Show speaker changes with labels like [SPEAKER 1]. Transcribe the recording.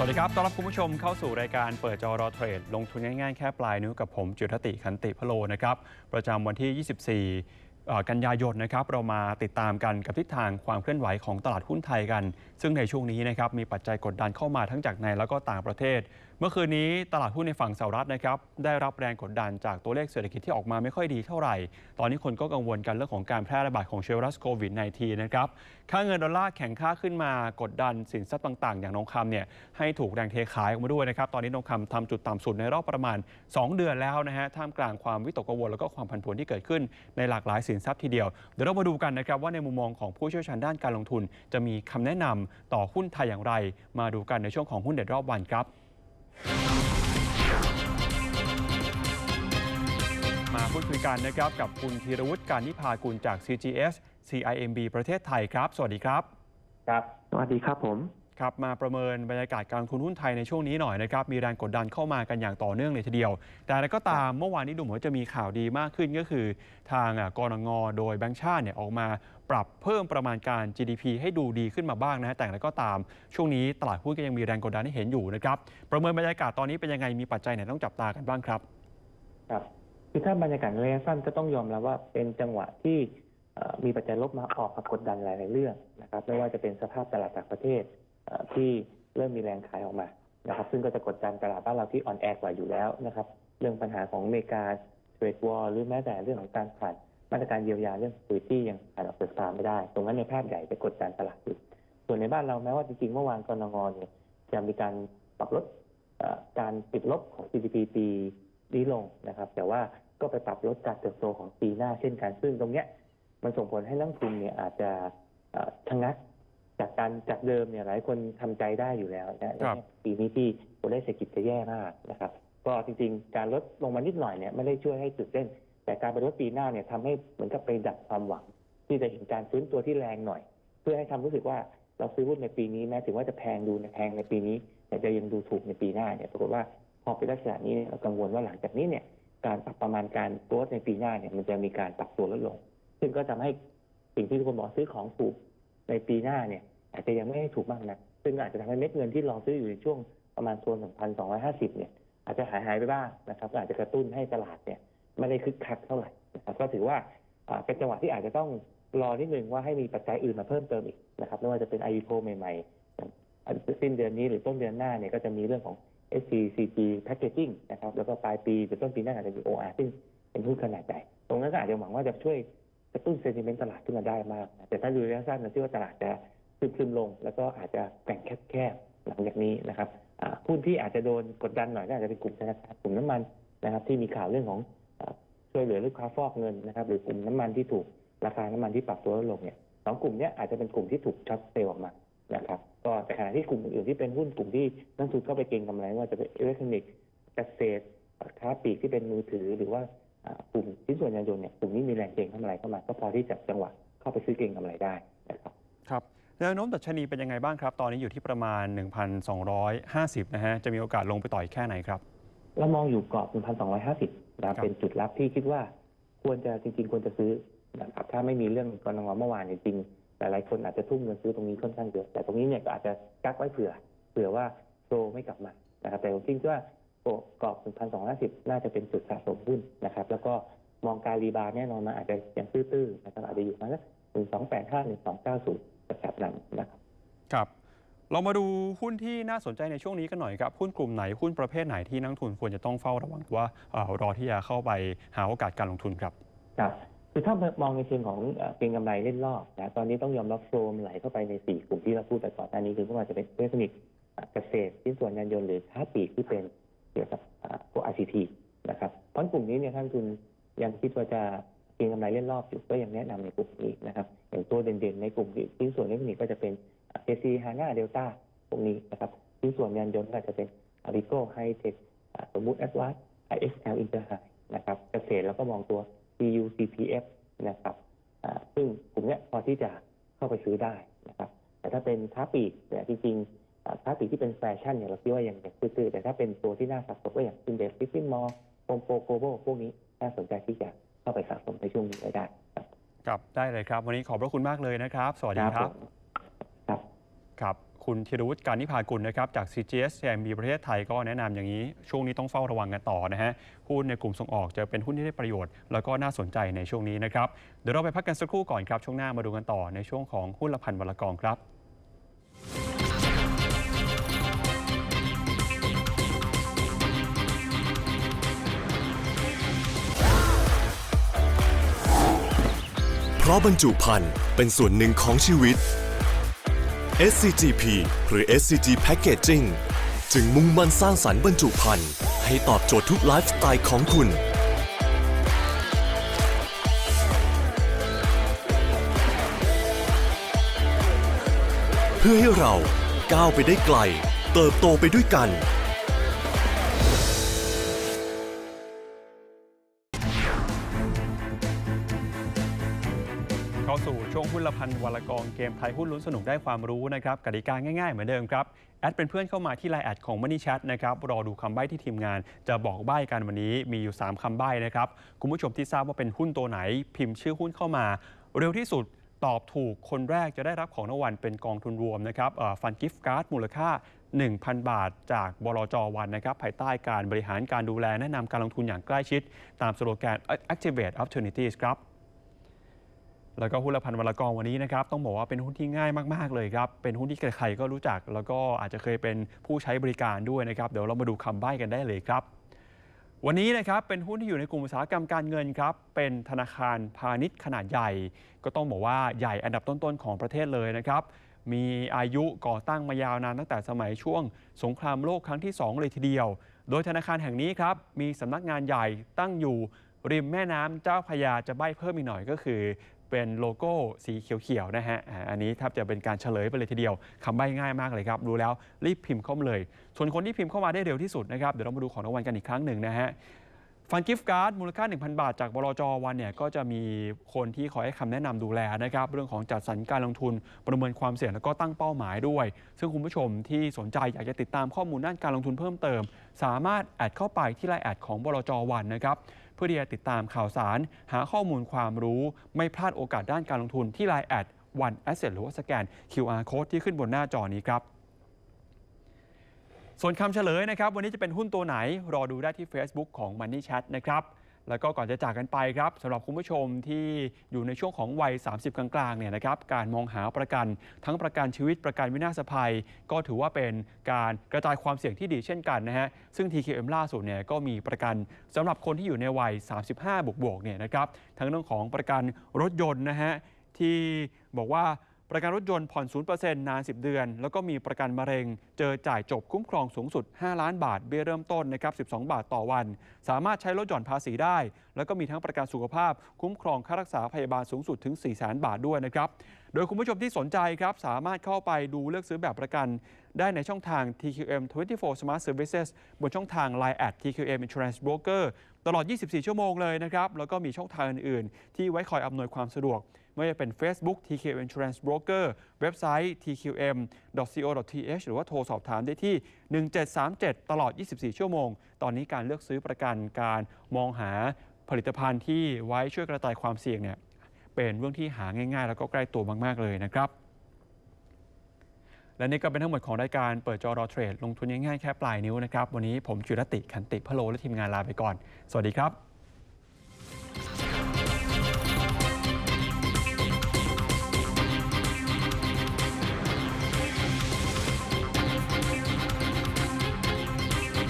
[SPEAKER 1] สวัสดีครับ ต้อนรับคุณผู้ชมเข้าสู่รายการเปิดจอรอเทรด ลงทุนง่ายๆ แค่ปลายนิ้วกับผมจุทติขันติพโลนะครับ ประจำวันที่ 24เอ่ กันยายนนะครับเรามาติดตามกันกับทิศทางความเคลื่อนไหวของตลาดหุ้นไทยกัน ซึ่งในช่วงนี้นะครับมีปัจจัยกดดันเข้ามาทั้งจากในแล้วก็ต่างประเทศ เมื่อคืนนี้ตลาดหุ้นในฝั่งสหรัฐนะครับได้รับแรงกดดันจากตัวเลขเศรษฐกิจที่ออกมาไม่ค่อยดีเท่าไหร่ ตอนนี้คนก็กังวลกันเรื่องของการแพร่ระบาดของเชื้อไวรัสโควิด -19 นะครับค่าเงินดอลลาร์แข็งค่าขึ้นมากดดันสินทรัพย์ต่างๆ อย่างทองคำเนี่ยให้ถูกแรงเทขายออกมาด้วยนะครับตอนนี้ทองคำทำจุดต่ำสุดในรอบประมาณ 2 เดือนแล้วนะฮะท่ามกลางความวิตกกังวลแล้วก็ความผันผวนที่เกิดขึ้นในหลากหลายสินทรัพย์ทีเดียว เดี๋ยวเรามาดูกันนะครับว่าในมุมมองของผู้เชี่ยวชาญด้านการลงทุน จะมีคำแนะนำต่อหุ้นไทยอย่างไร มาดูกันในช่วงของหุ้นเด็ดรอบวันครับมาพูดคุยกันนะครับกับคุณธีรวุฒิการนิพากุลจาก CGS CIMB ประเทศไทยครับ สวัสดีครับ
[SPEAKER 2] ครับ สวัสดีครับผม
[SPEAKER 1] ครับมาประเมินบรรยากาศการลงทุนหุ้นไทยในช่วงนี้หน่อยนะครับมีแรงกดดันเข้ามากันอย่างต่อเนื่องเลยทีเดียว แต่อะไรก็ตามเมื่อวานนี้ดูเหมือนว่าจะมีข่าวดีมากขึ้นก็คือ ทางกรงงโดยแบงก์ชาติเนี่ยออกมาปรับเพิ่มประมาณการ GDP ให้ดูดีขึ้นมาบ้างนะฮะแต่อะไรก็ตามช่วงนี้ตลาดหุ้นก็ยังมีแรงกดดันให้เห็นอยู่นะครับประเมินบรรยากาศตอนนี้เป็นยังไงมีปัจจัยไหนต้องจับตากันบ้างครับ
[SPEAKER 2] ครับคือถ้าบรรยากาศระยะสั้นก็ต้องยอมรับว่าเป็นจังหวะที่มีปัจจัยลบมาออกมากดดันหลาย ๆ เรื่องนะครับไม่ว่าจะเป็นสภาพตลาดต่างประเทศ ที่เริ่มมีแรงขายออกมานะครับ ซึ่งก็จะกดดันตลาดบ้านเราที่อ่อนแอกว่าอยู่แล้วนะครับ เรื่องปัญหาของอเมริกาเทรดวอลหรือแม้แต่เรื่องของการผ่านมาตรการเยียวยาเรื่อง security ยังผ่านออกจากสภาไม่ได้ ตรงนั้นในภาพใหญ่จะกดดันตลาดอยู่ส่วนในบ้านเราแม้ว่าจริงๆเมื่อวานกรงงเนี่ยจะมีการปรับลดการติดลบของ GDP ปีนี้ลงนะครับ แต่ว่าก็ไปปรับลดการเติบโตของปีหน้าเช่นกันซึ่งตรงเนี้ยมันส่งผลให้นักลงทุนเนี่ยอาจจะชะงัก จากการจากเดิมเนี่ยหลายคนทำใจได้อยู่แล้วนะครับปีนี้ที่ตัวเลขเศรษฐกิจจะแย่มากนะครับ ก็จริงๆ การลดลงมานิดหน่อยเนี่ยไม่ได้ช่วยให้ตื่นเต้น แต่การไปลดปีหน้าเนี่ยทำให้เหมือนกับไปดับความหวัง ที่จะเห็นการฟื้นตัวที่แรงหน่อย เพื่อให้ทำรู้สึกว่าเราซื้อหุ้นในปีนี้แม้ถึงว่าจะแพงดูในแพงในปีนี้แต่จะยังดูถูกในปีหน้าเนี่ยปรากฏว่าพอเป็นลักษณะนี้เนี่ยเรากังวลว่าหลังจากนี้เนี่ยการปรับประมาณการโกรธในปีหน้าเนี่ยมันจะมีการปรับตัวลดลง ซึ่งก็ทำให้สิ่งที่ทุกคนบอกซื้อของถูก ในปีหน้าเนี่ยอาจจะยังไม่ได้ถูกมากนะซึ่งอาจจะทำให้เม็ดเงินที่รอซื้ออยู่ในช่วงประมาณโซน1,250 เนี่ย อาจจะหายหายไปบ้างนะครับอาจจะกระตุ้นให้ตลาดเนี่ยไม่ได้คึกคักเท่าไหร่นะครับก็ถือว่าเป็นจังหวะที่อาจจะต้องรอนิดนึงว่าให้มีปัจจัยอื่นมาเพิ่มเติมอีกนะครับไม่ว่าจะเป็น IPO ใหม่ๆสิ้นเดือนนี้หรือต้นเดือนหน้าเนี่ยก็จะมีเรื่องของ SCCG Packaging นะครับแล้วก็ปลายปีหรือต้นปีหน้าอาจจะมี OR ซึ่งเป็นหุ้นขนาดใหญ่ตรงนั้นก็อาจจะหวังว่าจะช่วย กระตุ้นเซนติเมนต์ตลาดขึ้นมาได้มาก แต่ถ้าดูระยะสั้นเราเชื่อว่าตลาดจะซึมๆลง แล้วก็อาจจะแกว่งแคบๆหลังจากนี้นะครับหุ้นที่อาจจะโดนกดดันหน่อยก็อาจจะเป็นกลุ่มธนาคารกลุ่มน้ำมันนะครับ ที่มีข่าวเรื่องของช่วยเหลือลูกค้าฟอกเงินนะครับ หรือกลุ่มน้ำมันที่ถูกราคาน้ำมันที่ปรับตัวลดลงเนี่ยสองกลุ่มนี้อาจจะเป็นกลุ่มที่ถูกช็อตเซลล์ออกมานะครับก็แต่ขณะที่กลุ่มอื่นๆที่เป็นหุ้นกลุ่มที่นักทุนเข้าไปเก็งกำไรว่าจะเป็นอิเล็กทรอนิกส์เกษตรค้าปลีกที่เป็นมือถือหรือว่า กลุ่มชิ้นส่วนยานยนต์เนี่ยกลุ่มนี้มีแรงเก็งกำไรเข้ามาก็พอที่จะจังหวะเข้าไปซื้อเก็งกำไรได้นะครับ
[SPEAKER 1] ครับแนวโน้มดัชนีเป็นยังไงบ้างครับ ตอนนี้อยู่ที่ประมาณ 1,250 นะฮะ จะมีโอกาสลงไปต่ออีกแค่ไหนครับ
[SPEAKER 2] เรามองอยู่กรอบ 1,250นะครับ
[SPEAKER 1] ครับ
[SPEAKER 2] เป็นจุดรับที่คิดว่า ควรจะจริง ๆ ควรจะซื้อนะครับถ้าไม่มีเรื่องกรงงเมื่อวานจริงๆหลายๆคนอาจจะทุ่มเงินซื้อตรงนี้ค่อนข้างเยอะแต่ตรงนี้เนี่ยก็อาจจะกักไว้เผื่อ เผื่อว่าโตไม่กลับมานะครับแต่ผมคิดว่า กรอบ 1,250 น่าจะเป็นจุดสะสมหุ้นนะครับ แล้วก็มองการรีบาวด์แน่นอนมาอาจจะยังตื้อๆนะครับอาจจะอยู่มาสัก1285 1290แบบนั้นนะครับ
[SPEAKER 1] ครับ เรามาดูหุ้นที่น่าสนใจในช่วงนี้กันหน่อยครับ หุ้นกลุ่มไหนหุ้นประเภทไหนที่นักลงทุนควรจะต้องเฝ้าระวังว่าเอ่อรอที่จะเข้าไปหาโอกาสการลงทุนครับ
[SPEAKER 2] ครับคือถ้ามองในเชิงของเอ่อเก็งกำไรเล่นรอบนะตอนนี้ต้องยอมรับโฟลมไหลเข้าไปใน 4 กลุ่มที่เราพูดไปก่อนหน้านี้คือไม่ว่าจะเป็นอิเล็กทรอนิกส์อะเกษตรชิ้นส่วนยานยนต์หรือค้าปลีกที่เป็น เกี่ยวกับพวก ICT นะครับเพราะกลุ่มนี้เนี่ยท่านทุนยังคิดว่าจะเก็งกำไรเล่นรอบอยู่ก็ยังแนะนำในกลุ่มนี้นะครับอย่างตัวเด่นๆในกลุ่มชิ้นส่วนเล็กทรอนิกส์ก็จะเป็นเอซีฮาน่าเดลต้าพวกนี้นะครับชิ้นส่วนยานยนต์ก็จะเป็นอาริโก้ไฮเทคสมมุติแอดวานซ์ IXL อินเตอร์ไฮนะครับเกษตรแล้วก็มองตัว CU CPF นะครับซึ่งกลุ่มนี้พอที่จะเข้าไปซื้อได้นะครับแต่ถ้าเป็นค้าปลีกเนี่ยจริงๆ อ่าค้าปลีกที่เป็นแฟชั่นเนี่ยเราคิดว่ายังยังตื้อๆแต่ถ้าเป็นตัวที่น่าสะสมก็อย่างซินเดสฟิฟฟินมอลโปมโปโกโบพวกนี้น่าสนใจที่จะเข้าไปสะสมในช่วงนี้ได้ครับ
[SPEAKER 1] ครับได้เลยครับ วันนี้ขอบพระคุณมากเลยนะครับ สวัสดีครับ
[SPEAKER 2] ผมครับ
[SPEAKER 1] ครับคคุณธีรวุฒิการนิพากุลนะครับจาก CGS CMB ประเทศไทยก็แนะนำอย่างนี้ ช่วงนี้ต้องเฝ้าระวังกันต่อนะฮะหุ้นในกลุ่มส่งออกจะเป็นหุ้นที่ได้ประโยชน์ แล้วก็น่าสนใจในช่วงนี้นะครับเดี๋ยวเราไปพักกันสักครู่ก่อนครับช่วงหน้ามาดูกันต่อในช่วงของหุ้นละพันวรกองครับ
[SPEAKER 3] ราะบรรจุภัณฑ์เป็นส่วนหนึ่งของชีวิต SCGP หรือ SCG Packaging จึงมุ่งมั่นสร้างสรรค์บรรจุภัณฑ์ให้ตอบโจทย์ทุกไลฟ์สไตล์ของคุณ เพื่อให้เราก้าวไปได้ไกล เติบโตไปด้วยกัน
[SPEAKER 1] เข้าสู่ช่วงหุ้นละพันวรกองเกมไทยหุ้นลุ้นสนุกได้ความรู้นะครับกติกาง่ายๆเหมือนเดิมครับ แอดเป็นเพื่อนเข้ามาที่ไลน์แอดของ Money Chat นะครับรอดูคำใบ้ที่ทีมงานจะบอกใบ้กันวันนี้มีอยู่ 3คำใบ้นะครับ คุณผู้ชมที่ทราบว่าเป็นหุ้นตัวไหน พิมพ์ชื่อหุ้นเข้ามา เร็วที่สุดตอบถูกคนแรกจะได้รับของรางวัลเป็นกองทุนรวมนะครับฟันกิฟต์การ์ดมูลค่า 1,000 บาท จากบลจวันนะครับภายใต้การบริหารการดูแลแนะนำการลงทุนอย่างใกล้ชิด ตามสโลแกน Activate Opportunities ครับ แล้วก็หุ้นละพันวรกองวันนี้นะครับต้องบอกว่าเป็นหุ้นที่ง่ายมากๆเลยครับเป็นหุ้นที่ใครๆก็รู้จัก แล้วก็อาจจะเคยเป็นผู้ใช้บริการด้วยนะครับเดี๋ยวเรามาดูคำใบ้กันได้เลยครับ วันนี้นะครับเป็นหุ้นที่อยู่ในกลุ่มอุตสาหกรรมการเงินครับเป็นธนาคารพาณิชย์ขนาดใหญ่ ก็ต้องบอกว่าใหญ่อันดับต้นๆของประเทศเลยนะครับมีอายุก่อตั้งมายาวนานตั้งแต่สมัยช่วง สงครามโลกครั้งที่ 2 เลยทีเดียว โดยธนาคารแห่งนี้ครับมีสำนักงานใหญ่ตั้งอยู่ริมแม่น้ำเจ้าพยาจะใบ้เพิ่มอีกหน่อยก็คือ เป็นโลโก้สีเขียวๆนะฮะอันนี้แทบจะเป็นการเฉลยไปเลยทีเดียวคำใบ้ง่ายมากเลยครับรู้แล้วรีบพิมพ์เข้ามาเลย ส่วนคนที่พิมพ์เข้ามาได้เร็วที่สุดนะครับเดี๋ยวเรามาดูของรางวัลกันอีกครั้งหนึ่งนะฮะฟันกิฟต์การ์ดมูลค่า 1,000 บาท จากบลจวันเนี่ยก็จะมีคนที่คอยให้คำแนะนำดูแลนะครับ เรื่องของจัดสรรการลงทุนประเมินความเสี่ยงแล้วก็ตั้งเป้าหมายด้วย ซึ่งคุณผู้ชมที่สนใจอยากจะติดตามข้อมูลด้านการลงทุนเพิ่มเติม สามารถแอดเข้าไปที่ไลน์แอดของบลจวันนะครับ พื่อที่จะติดตามข่าวสาร หาข้อมูลความรู้ไม่พลาดโอกาสด้านการลงทุนที่ไลน์แอดวันแอสเซทหรือว่าสแกน QR code ที่ขึ้นบนหน้าจอนี้ครับ ส่วนคำเฉลยนะครับ วันนี้จะเป็นหุ้นตัวไหน รอดูได้ที่ Facebook ของ Money Chat นะครับ แล้วก็ก่อนจะจากกันไปครับสำหรับคุณผู้ชมที่อยู่ในช่วงของวัย 30 กลางๆเนี่ยนะครับการมองหาประกัน ทั้งประกันชีวิตประกันวินาศภัย ก็ถือว่าเป็นการกระจายความเสี่ยงที่ดีเช่นกันนะฮะซึ่ง TQM ล่าสุดเนี่ยก็มีประกันสำหรับคนที่อยู่ในวัย 35 บวกๆเนี่ยนะครับทั้งเรื่องของประกันรถยนต์นะฮะที่บอกว่า ประกันรถยนต์ผ่อน 0%นาน 10 เดือน แล้วก็มีประกันมะเร็ง เจอจ่ายจบคุ้มครองสูงสุด 5 ล้านบาท เบี้ยเริ่มต้นนะครับ 12 บาทต่อวัน สามารถใช้ลดหย่อนภาษีได้ แล้วก็มีทั้งประกันสุขภาพ คุ้มครองค่ารักษาพยาบาลสูงสุดถึง 4 0 0 0 0 0 บาทด้วยนะครับ โดยคุณผู้ชมที่สนใจครับ สามารถเข้าไปดูเลือกซื้อแบบประกัน ได้ในช่องทาง TQM 24 Smart Services บนช่องทาง Line at TQM Insurance Broker ตลอด 24 ชั่วโมงเลยนะครับ แล้วก็มีช่องทางอื่นๆ ที่ไว้คอยอำนวยความสะดวก ไม่ว่าจะเป็น Facebook TQM Insurance Broker เว็บไซต์ tqm.co.th หรือว่าโทรสอบถามได้ที่ 1737 ตลอด 24 ชั่วโมง ตอนนี้การเลือกซื้อประกันการมองหาผลิตภัณฑ์ที่ไว้ช่วยกระจายความเสี่ยงเนี่ยเป็นเรื่องที่หาง่าย ๆ แล้วก็ใกล้ตัวมาก ๆ เลยนะครับและนี่ก็เป็นทั้งหมดของรายการเปิดจอรอเทรด ลงทุนง่ายๆแค่ปลายนิ้วนะครับ วันนี้ผมจุรติขันติพะโลและทีมงานลาไปก่อน สวัสดีครับ